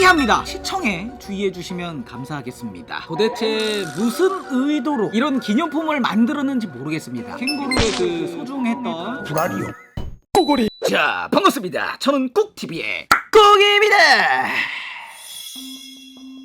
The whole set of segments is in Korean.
특이합니다. 시청에 주의해 주시면 감사하겠습니다. 도대체 무슨 의도로 이런 기념품을 만들었는지 모르겠습니다. 캥거루의 그 소중했던 불알이요. 꼬골이. 자 반갑습니다. 저는 꾹TV의 꾹입니다.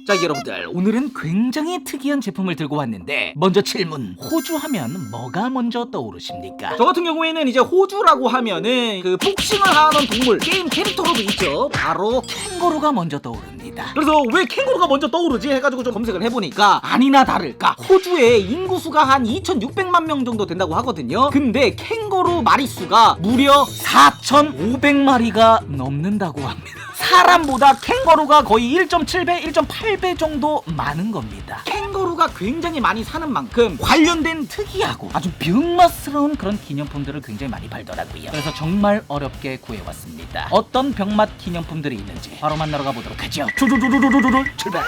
자 여러분들 오늘은 굉장히 특이한 제품을 들고 왔는데 먼저 질문 호주 하면 뭐가 먼저 떠오르십니까? 저 같은 경우에는 이제 호주라고 하면은 그 복싱을 하는 동물 게임 캐릭터로도 있죠. 바로 캥거루가 먼저 떠오릅니다. 그래서 왜 캥거루가 먼저 떠오르지 해가지고 좀 검색을 해보니까 아니나 다를까 호주의 인구수가 한 2600만 명 정도 된다고 하거든요. 근데 캥거루 마리수가 무려 4500마리가 넘는다고 합니다 사람보다 캥거루가 거의 1.7배, 1.8배 정도 많은 겁니다. 캥거루가 굉장히 많이 사는 만큼 관련된 특이하고 아주 병맛스러운 그런 기념품들을 굉장히 많이 팔더라고요. 그래서 정말 어렵게 구해왔습니다. 어떤 병맛 기념품들이 있는지 바로 만나러 가보도록 하죠. 조조조조조조조 출발!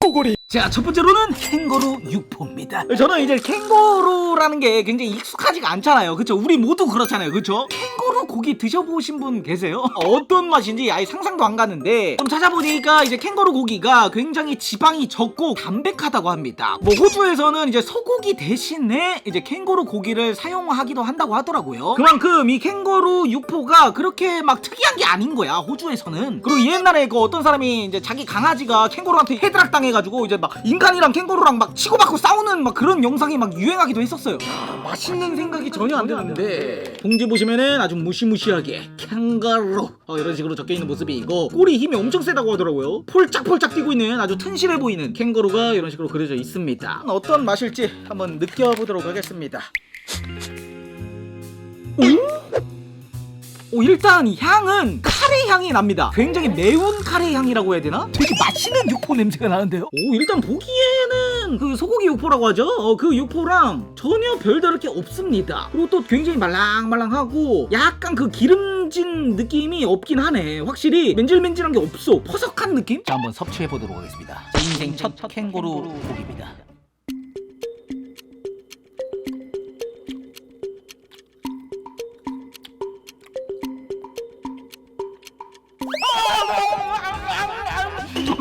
꼬골이. 자, 첫 번째로는 캥거루 육포입니다. 저는 이제 캥거루라는 게 굉장히 익숙하지가 않잖아요. 그쵸? 우리 모두 그렇잖아요. 그쵸? 캥거루 고기 드셔보신 분 계세요? 어떤 맛인지 아예 상상도 안 가는데 좀 찾아보니까 이제 캥거루 고기가 굉장히 지방이 적고 담백하다고 합니다. 뭐 호주에서는 이제 소고기 대신에 이제 캥거루 고기를 사용하기도 한다고 하더라고요. 그만큼 이 캥거루 육포가 그렇게 막 특이한 게 아닌 거야. 호주에서는. 그리고 옛날에 그 어떤 사람이 이제 자기 강아지가 캥거루한테 헤드락 당해가지고 이제 막 인간이랑 캥거루랑 막 치고받고 싸우는 막 그런 영상이 막 유행하기도 했었어요. 맛있는 생각이 전혀 안 드는데 봉지 보시면은 아주 무시무시하게 캥거루 어, 이런 식으로 적혀 있는 모습이고 꼬리 힘이 엄청 세다고 하더라고요. 폴짝폴짝 뛰고 있는 아주 튼실해 보이는 캥거루가 이런 식으로 그려져 있습니다. 어떤 맛일지 한번 느껴보도록 하겠습니다. 오 일단 향은 카레 향이 납니다. 굉장히 매운 카레 향이라고 해야 되나? 되게 맛있는 육포 냄새가 나는데요. 오 일단 보기에는 그 소고기 육포라고 하죠. 어, 그 육포랑 전혀 별다를 게 없습니다. 그리고 또 굉장히 말랑말랑하고 약간 그 기름진 느낌이 없긴 하네. 확실히 맨질맨질한 게 없어. 퍼석한 느낌? 자 한번 섭취해 보도록 하겠습니다. 제 인생 첫 캥거루 고기입니다.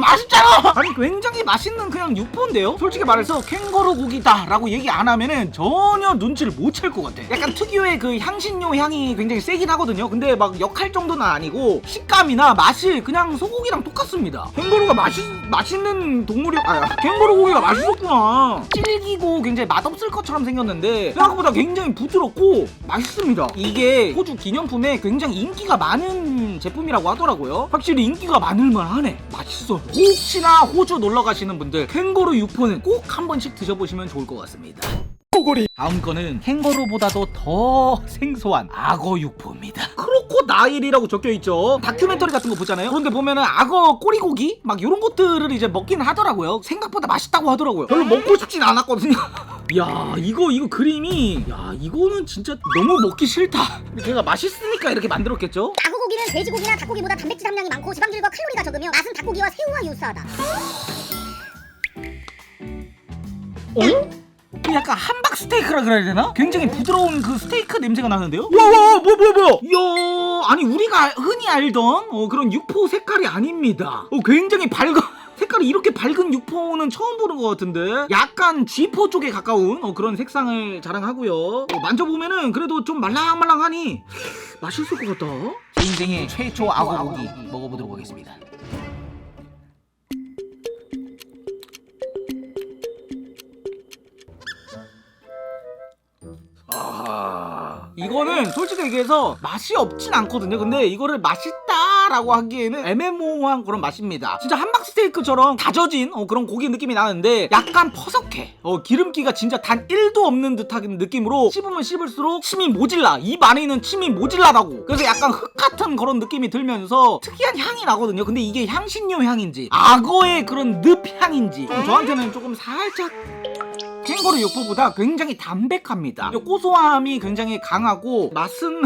맛있잖아! 아니 굉장히 맛있는 그냥 육포인데요? 솔직히 말해서 캥거루 고기다 라고 얘기 안 하면은 전혀 눈치를 못 챌 것 같아. 약간 특유의 그 향신료 향이 굉장히 세긴 하거든요? 근데 막 역할 정도는 아니고 식감이나 맛이 그냥 소고기랑 똑같습니다. 캥거루가 맛이, 맛있는 동물이 아 캥거루 고기가 맛있었구나. 질기고 굉장히 맛없을 것처럼 생겼는데 생각보다 굉장히 부드럽고 맛있습니다. 이게 호주 기념품에 굉장히 인기가 많은 제품이라고 하더라고요 확실히 인기가 많을만 하네 맛있어 혹시나 호주 놀러 가시는 분들 캥거루 육포는 꼭 한 번씩 드셔보시면 좋을 것 같습니다 꼬골이. 다음 거는 캥거루보다도 더 생소한 악어 육포입니다. 크로코나일이라고 적혀 있죠. 다큐멘터리 같은 거 보잖아요. 그런데 보면은 악어 꼬리고기 막 이런 것들을 이제 먹긴 하더라고요. 생각보다 맛있다고 하더라고요. 별로 먹고 싶진 않았거든요. 야 이거 이거 그림이 야 이거는 진짜 너무 먹기 싫다. 근데 제가 맛있으니까 이렇게 만들었겠죠? 나고고기는 돼지고기나 닭고기보다 단백질 함량이 많고 지방질과 칼로리가 적으며 맛은 닭고기와 새우와 유사하다. 어? 약간 함박 스테이크라 그래야 되나? 굉장히 부드러운 그 스테이크 냄새가 나는데요? 와와 뭐 뭐야 뭐야 이야 아니 우리가 흔히 알던 어, 그런 육포 색깔이 아닙니다 어, 굉장히 밝은 색깔이 이렇게 밝은 육포는 처음 보는 것 같은데? 약간 쥐포 쪽에 가까운 어, 그런 색상을 자랑하고요. 어, 만져보면은 그래도 좀 말랑말랑하니 맛있을 것 같다. 제 인생의 최초 악어고기 먹어보도록 하겠습니다. 아 이거는 솔직히 얘기해서 맛이 없진 않거든요. 근데 이거를 맛있다 라고 하기에는 애매모호한 그런 맛입니다 진짜 함박 스테이크처럼 다져진 어, 그런 고기 느낌이 나는데 약간 퍼석해 어, 기름기가 진짜 단 1도 없는 듯한 느낌으로 씹으면 씹을수록 침이 모질라 입 안에 있는 침이 모질라다고 그래서 약간 흙 같은 그런 느낌이 들면서 특이한 향이 나거든요 근데 이게 향신료 향인지 악어의 그런 늪 향인지 좀 저한테는 조금 살짝 캥거루 육포보다 굉장히 담백합니다. 고소함이 굉장히 강하고 맛은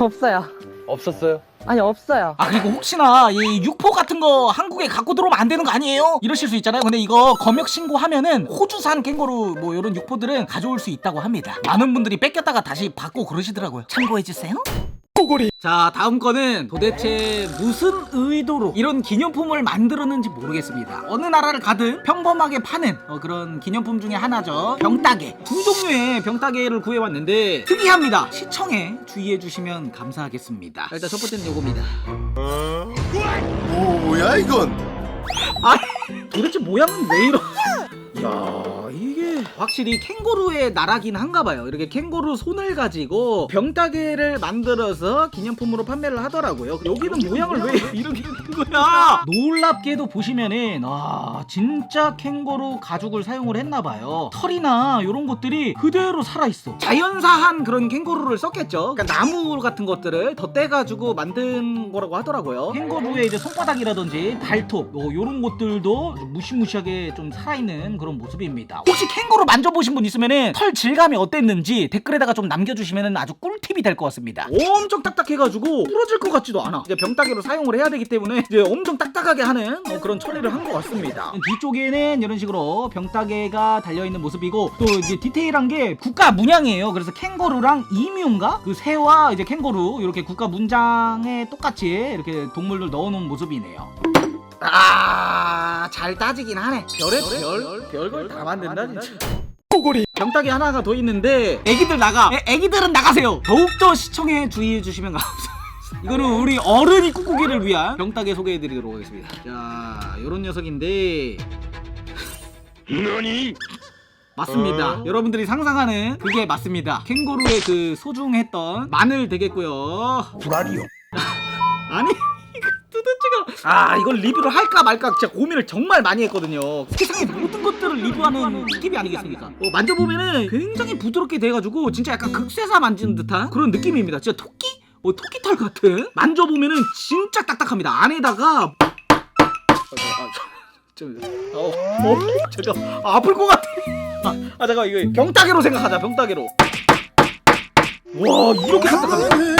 없어요. 없었어요? 아니 없어요. 아 그리고 혹시나 이 육포 같은 거 한국에 갖고 들어오면 안 되는 거 아니에요? 이러실 수 있잖아요. 근데 이거 검역 신고하면은 호주산 캥거루 뭐 이런 육포들은 가져올 수 있다고 합니다. 많은 분들이 뺏겼다가 다시 받고 그러시더라고요. 참고해 주세요. 꼬꼬리. 자 다음 거는 도대체 무슨 의도로 이런 기념품을 만들었는지 모르겠습니다. 어느 나라를 가든 평범하게 파는 어, 그런 기념품 중에 하나죠. 병따개. 두 종류의 병따개를 구해왔는데 특이합니다. 시청에 주의해 주시면 감사하겠습니다. 일단 첫 번째는 요겁니다. 뭐야 이건? 아니 도대체 모양은 왜 이러 확실히 캥거루의 나라긴 한가 봐요. 이렇게 캥거루 손을 가지고 병따개를 만들어서 기념품으로 판매를 하더라고요. 여기는 모양을 왜 이렇게 된 거야? 놀랍게도 보시면은 아 진짜 캥거루 가죽을 사용을 했나 봐요. 털이나 이런 것들이 그대로 살아 있어. 자연사한 그런 캥거루를 썼겠죠. 그러니까 나무 같은 것들을 덧대 가지고 만든 거라고 하더라고요. 캥거루의 이제 손바닥이라든지 발톱 뭐 이런 것들도 무시무시하게 좀 살아있는 그런 모습입니다. 혹시 캥거루 만져보신 분 있으면은 털 질감이 어땠는지 댓글에다가 좀 남겨주시면은 아주 꿀팁이 될 것 같습니다. 엄청 딱딱해가지고 부러질 것 같지도 않아. 이제 병따개로 사용을 해야 되기 때문에 이제 엄청 딱딱하게 하는 어, 그런 처리를 한 것 같습니다. 뒤쪽에는 이런 식으로 병따개가 달려있는 모습이고 또 이제 디테일한 게 국가 문양이에요. 그래서 캥거루랑 이뮤인가? 그 새와 이제 캥거루 이렇게 국가 문장에 똑같이 이렇게 동물들 넣어놓은 모습이네요 아, 잘 따지긴 하네. 별의 별, 별걸 다 만든다, 진짜. 꼬꼬리 병따기 하나가 더 있는데, 애기들 나가. 애, 애기들은 나가세요. 더욱더 시청에 주의해 주시면 감사하겠습니다. 이거는 우리 어른이 꾹꾹이를 위한 병따개 소개해 드리도록 하겠습니다. 자, 요런 녀석인데. 너니 맞습니다. 여러분들이 상상하는 그게 맞습니다. 캥거루의 그 소중했던 마늘 되겠고요. 불알이요. 아니 아 이걸 리뷰를 할까 말까 진짜 고민을 정말 많이 했거든요. 세상의 모든 것들을 리뷰하는 팁이 아니겠습니까? 어, 만져보면은 굉장히 부드럽게 돼가지고 진짜 약간 극세사 만지는 듯한 그런 느낌입니다. 진짜 토끼? 어, 토끼털 같은? 만져보면은 진짜 딱딱합니다. 안에다가 어, 저, 좀, 어, 어, 잠깐 아, 아플 것 같아. 아, 아 잠깐 이거 병따개로 생각하자 병따개로. 와 이렇게 딱딱합니다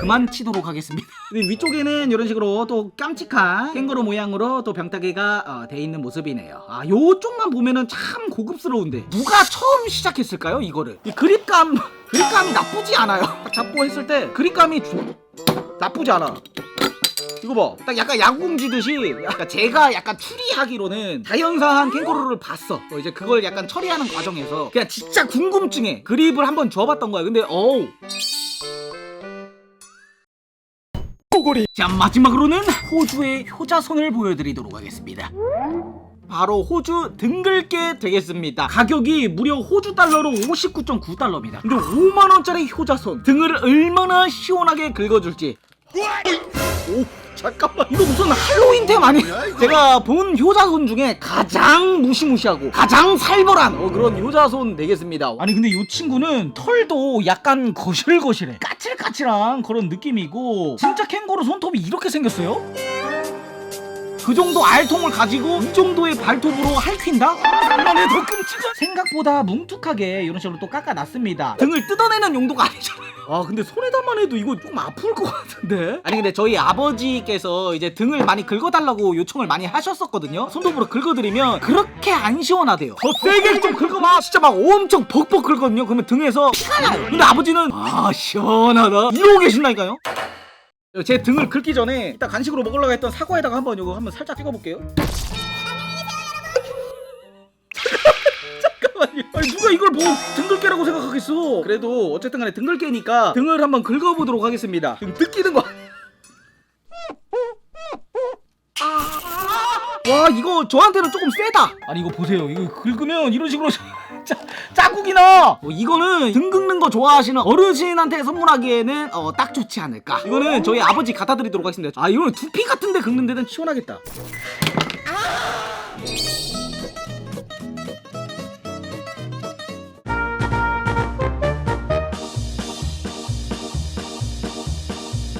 그만 치도록 하겠습니다. 위쪽에는 이런 식으로 또 깜찍한 캥거루 모양으로 또 병따개가 어, 돼 있는 모습이네요. 아, 요쪽만 보면은 참 고급스러운데 누가 처음 시작했을까요? 이거를 이 그립감 그립감이 나쁘지 않아요. 딱 잡고 했을 때 그립감이 주- 나쁘지 않아. 이거 봐. 딱 약간 야구공 지듯이 약간 제가 약간 추리하기로는 자연사한 캥거루를 봤어. 어, 이제 그걸 약간 처리하는 과정에서 그냥 진짜 궁금증에 그립을 한번 줘봤던 거야. 근데 어우 꼬꼬리 자 마지막으로는 호주의 효자손을 보여드리도록 하겠습니다. 바로 호주 등글게 되겠습니다. 가격이 무려 호주 달러로 59.9달러입니다. 근데 5만원짜리 효자손 등을 얼마나 시원하게 긁어줄지. 오 잠깐만 이거 무슨 할로윈템 아니에요? 뭐야, 이거? 제가 본 효자손 중에 가장 무시무시하고 가장 살벌한 어, 그런 효자손 되겠습니다 아니 근데 이 친구는 털도 약간 거실거실해 까칠까칠한 그런 느낌이고 진짜 캥거루 손톱이 이렇게 생겼어요? 그 정도 알통을 가지고 이 정도의 발톱으로 할퀸다? 장난해 더 끔찍한. 생각보다 뭉툭하게 이런 식으로 또 깎아놨습니다. 등을 뜯어내는 용도가 아니잖아요. 아 근데 손에다만 해도 이거 조금 아플 것 같은데? 아니 근데 저희 아버지께서 이제 등을 많이 긁어달라고 요청을 많이 하셨었거든요. 손톱으로 긁어드리면 그렇게 안 시원하대요. 더 세게 좀 긁어봐. 진짜 막 엄청 벅벅 긁거든요. 그러면 등에서 피가 나요. 근데 아버지는 아 시원하다. 이러고 계신다니까요 제 등을 긁기 전에 이따 간식으로 먹으려고 했던 사과에다가 한번 이거 한번 살짝 찍어볼게요. 잠깐만요. 아니 누가 이걸 뭐 등글개라고 생각하겠어? 그래도 어쨌든 간에 등글개니까 등을 한번 긁어보도록 하겠습니다. 지금 뜯기는 거. 아니- 와 이거 저한테는 조금 세다. 아니 이거 보세요. 이거 긁으면 이런 식으로 짜, 자국이 나. 어, 이거는 등 긁는 거 좋아하시는 어르신한테 선물하기에는 어, 딱 좋지 않을까. 이거는 저희 아버지 갖다 드리도록 하겠습니다. 아 이거는 두피 같은데 긁는 데는 시원하겠다.